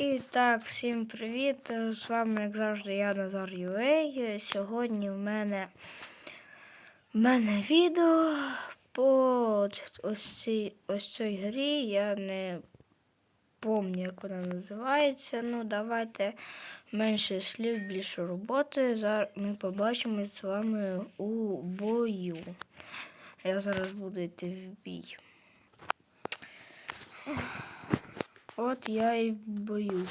І так, всім привіт! З вами, як завжди, я Назар Юей. Сьогодні в мене, в мене відео по ось цій, ось цій грі. Я не пам'ятаю, як вона називається. Ну, давайте менше слів, більше роботи. Зараз ми побачимось з вами у бою. Я зараз буду йти в бій. От я і боюсь. бою.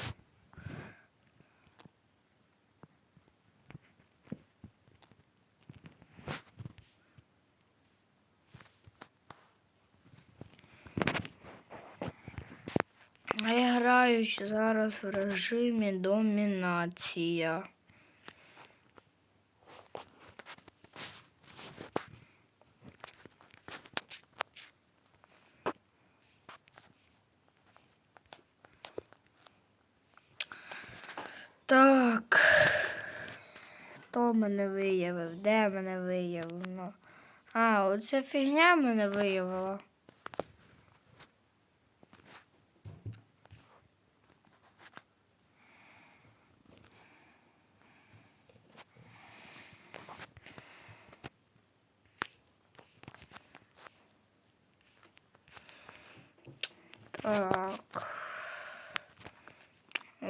Я граю зараз в режимі домінація. Так. Хто мене виявив? Де мене виявлено? А, оця фігня мене виявила. Так.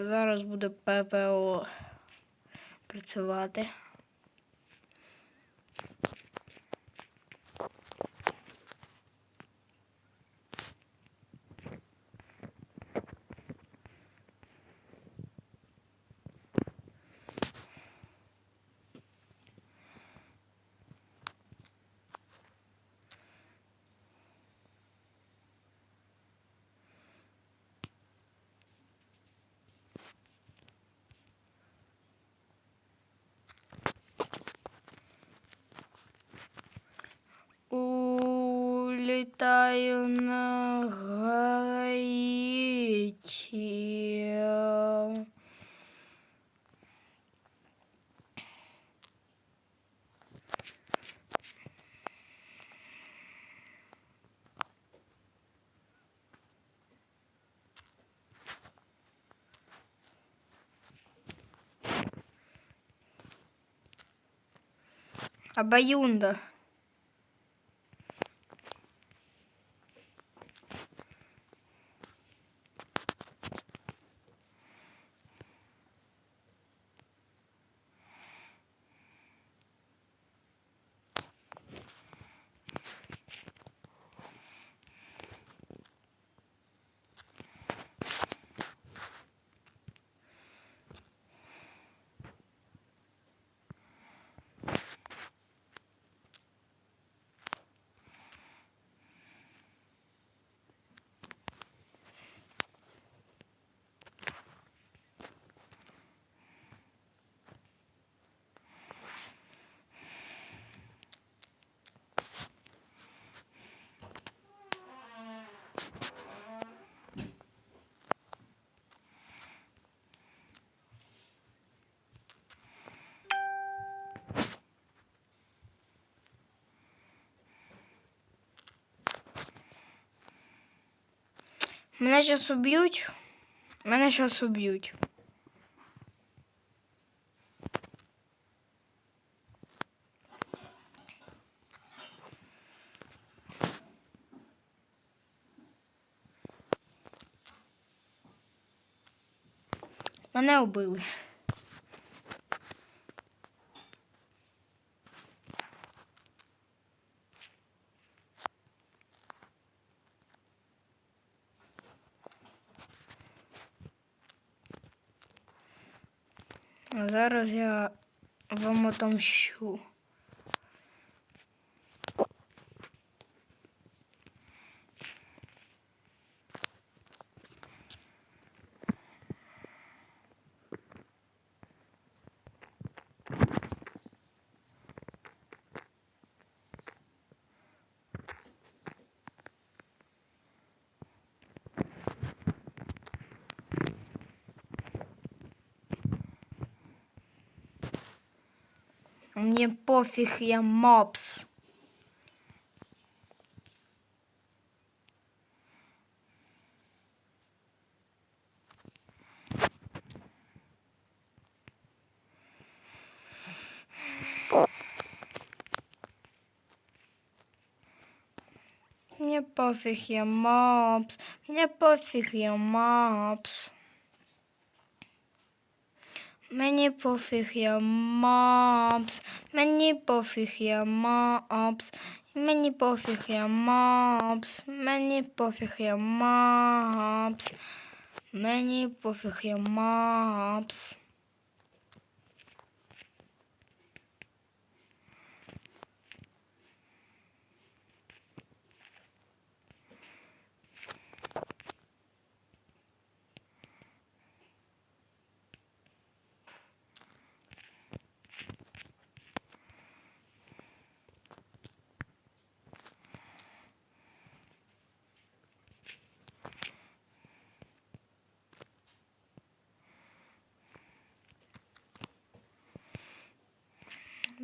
Зараз буде ППО працювати. Улітаю на Гаїті. Абаюнда. Мене зараз уб'ють. Мене зараз уб'ють. Мене убили. А зараз я вам отомщу. Мне пофиг, я мопс. Мне пофиг, я мопс. Мне пофиг, я мопс. Мені пофіг я мопс. Мені пофіг я мопс. Мені пофіг я мопс. Мені пофіг я мопс. Мені пофіг я мопс.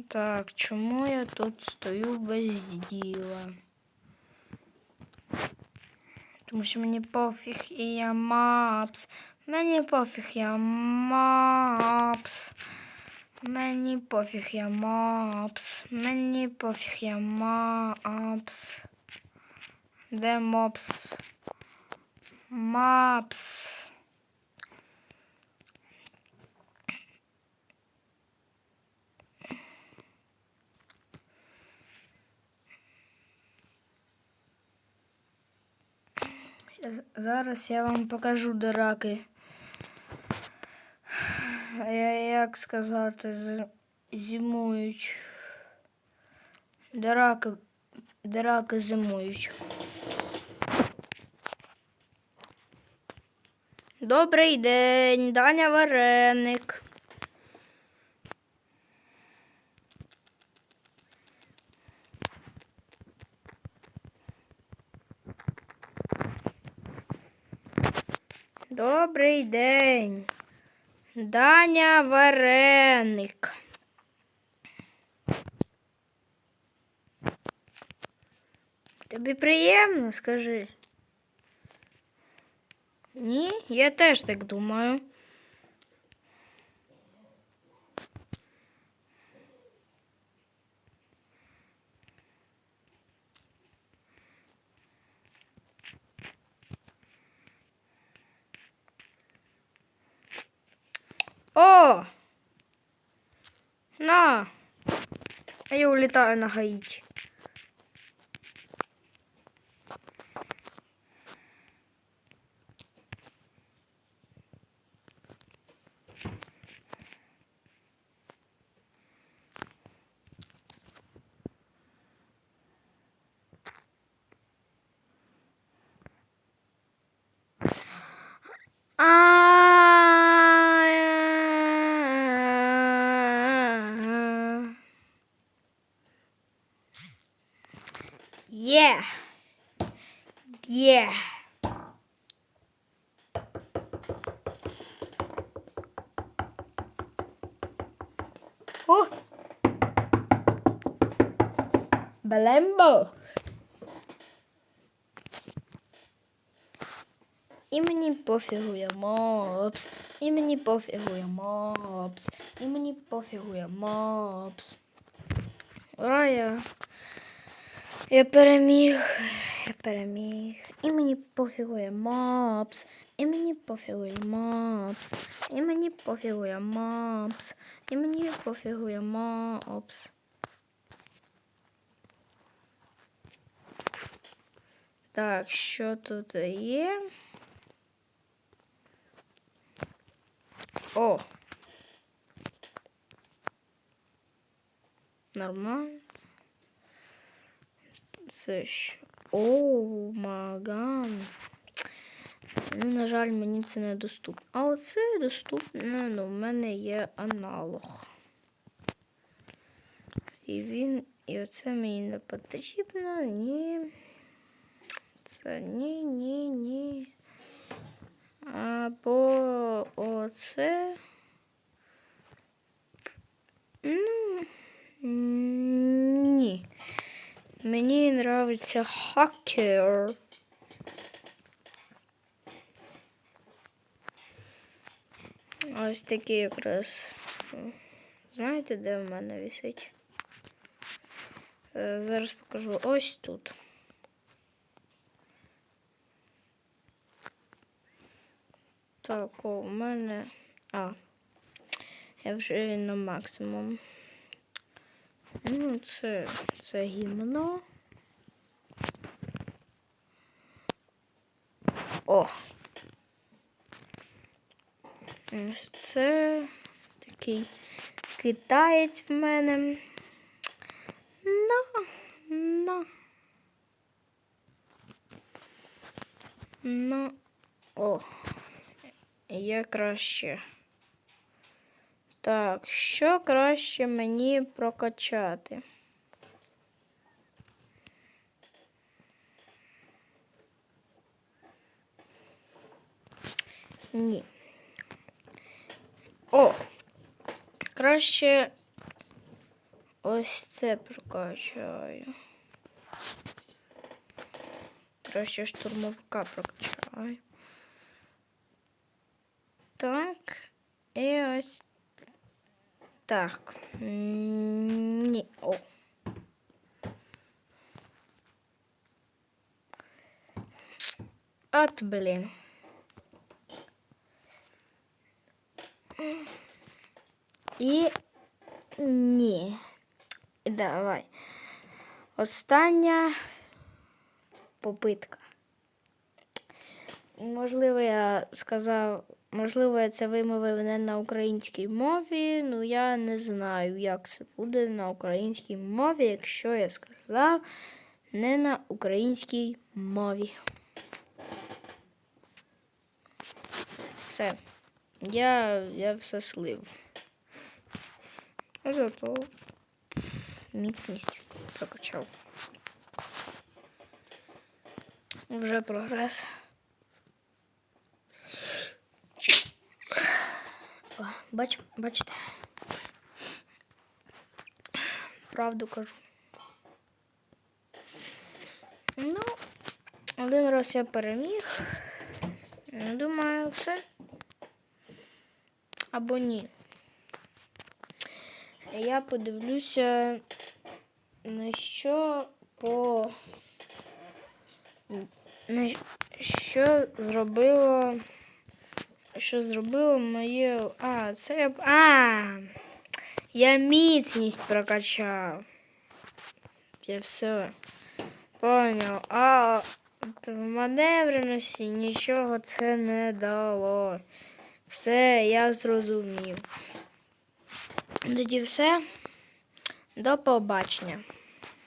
Так, чому я тут стою без діла? Тому що мені пофіг і я мапс. Мені пофіг я мапс. Мені пофіг я мапс. Мені пофіг я мапс. Де мопс? Мапс. Зараз я вам покажу де раки. Я як сказати, зимують. Де раки, де раки зимують. Добрий день, Даня Вареник. Добрий день. Даня Вареник. Тобі приємно, скажи. Ні, я теж так думаю. На! А я улетаю на Гаити. А. Yeah. Yeah. О! Белембо. І мені пофігу я мопс. І мені пофігу я мопс. І мені пофігу я мопс. Ура, я. Я переміг. Я переміг. І мені пофігу я мопс. І мені пофігу мопс. І мені пофігу мопс. І мені пофігу мопс. Так, що тут є? О! Нормально. Це що? О, маган. Ну, на жаль, мені це не доступно. А оце доступне, ну, в мене є аналог. І він. І оце мені не потрібно. Ні. Це ні, ні, ні. Або оце. Ну, ні. Мені нравиться хакер. Ось такий якраз. Знаєте, де в мене висить? Е, Зараз покажу ось тут. Так, у мене. А. Я вже на максимум. Ну, це, це гімно. О. Це такий китаєць в мене. На, на. Ну, о, є краще. Так, що краще мені прокачати? Ні. О! Краще ось це прокачаю. Краще штурмовика прокачаю. Так. І ось так. Ні. О. От, блін. І ні. Давай. Остання попитка. Можливо, я сказав, можливо, я це вимовив не на українській мові, ну я не знаю, як це буде на українській мові, якщо я сказав не на українській мові. Все. Я, я все слив. Зато міцність прокачав. Вже прогрес. О, Бач, бачите. Правду кажу. Ну, один раз я переміг. Думаю, все. Або ні. Я подивлюся, на що по на що зробило. Що зробило моє. А, це я. А! Я міцність прокачав. Я все. Поняв. А в маневреності нічого це не дало. Все, я зрозумів. Тоді все. До побачення.